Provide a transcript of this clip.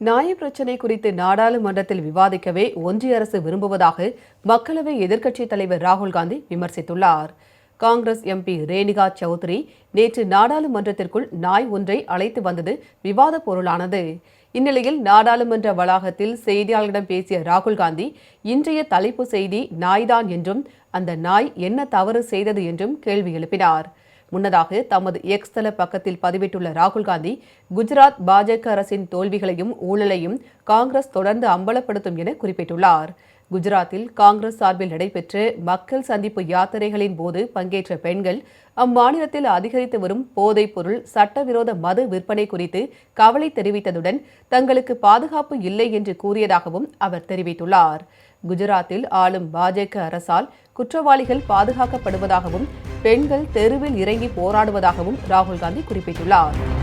நியாய பிரச்சினை குறித்து நாடாளுமன்றத்தில் விவாதிக்கவே ஒன்றிய அரசு விரும்புவதாக மக்களவை எதிர்க்கட்சித் தலைவர் ராகுல் காந்தி விமர்சித்துள்ளார். காங்கிரஸ் எம்பி ரேணிகா சௌத்ரி நேற்று நாடாளுமன்றத்திற்குள் நாய் ஒன்றை அழைத்து வந்தது விவாத பொருளானது. இந்நிலையில் நாடாளுமன்ற வளாகத்தில் செய்தியாளர்களிடம் பேசிய ராகுல் காந்தி இன்றைய தலைப்பு செய்தி நாய்தான் என்றும் அந்த நாய் என்ன தவறு செய்தது என்றும் கேள்வி எழுப்பினார். முன்னதாக தமது எக்ஸ் தள பக்கத்தில் பதிவிட்டுள்ள ராகுல் காந்தி குஜராத் பாஜக அரசின் தோல்விகளையும் ஊழலையும் காங்கிரஸ் தொடர்ந்து அம்பலப்படுத்தும் என குறிப்பிட்டுள்ளார். குஜராத்தில் காங்கிரஸ் சார்பில் நடைபெற்ற மக்கள் சந்திப்பு யாத்திரைகளின் போது பங்கேற்ற பெண்கள் அம்மாநிலத்தில் அதிகரித்து வரும் போதைப் பொருள் சட்டவிரோத மது விற்பனை குறித்து கவலை தெரிவித்ததுடன் தங்களுக்கு பாதுகாப்பு இல்லை என்று கூறியதாகவும் அவர் தெரிவித்துள்ளார். குஜராத்தில் ஆளும் பாஜக அரசால் குற்றவாளிகள் பாதுகாக்கப்படுவதாகவும் பெண்கள் தெருவில் இறங்கி போராடுவதாகவும் ராகுல் காந்தி குறிப்பிட்டுள்ளார்.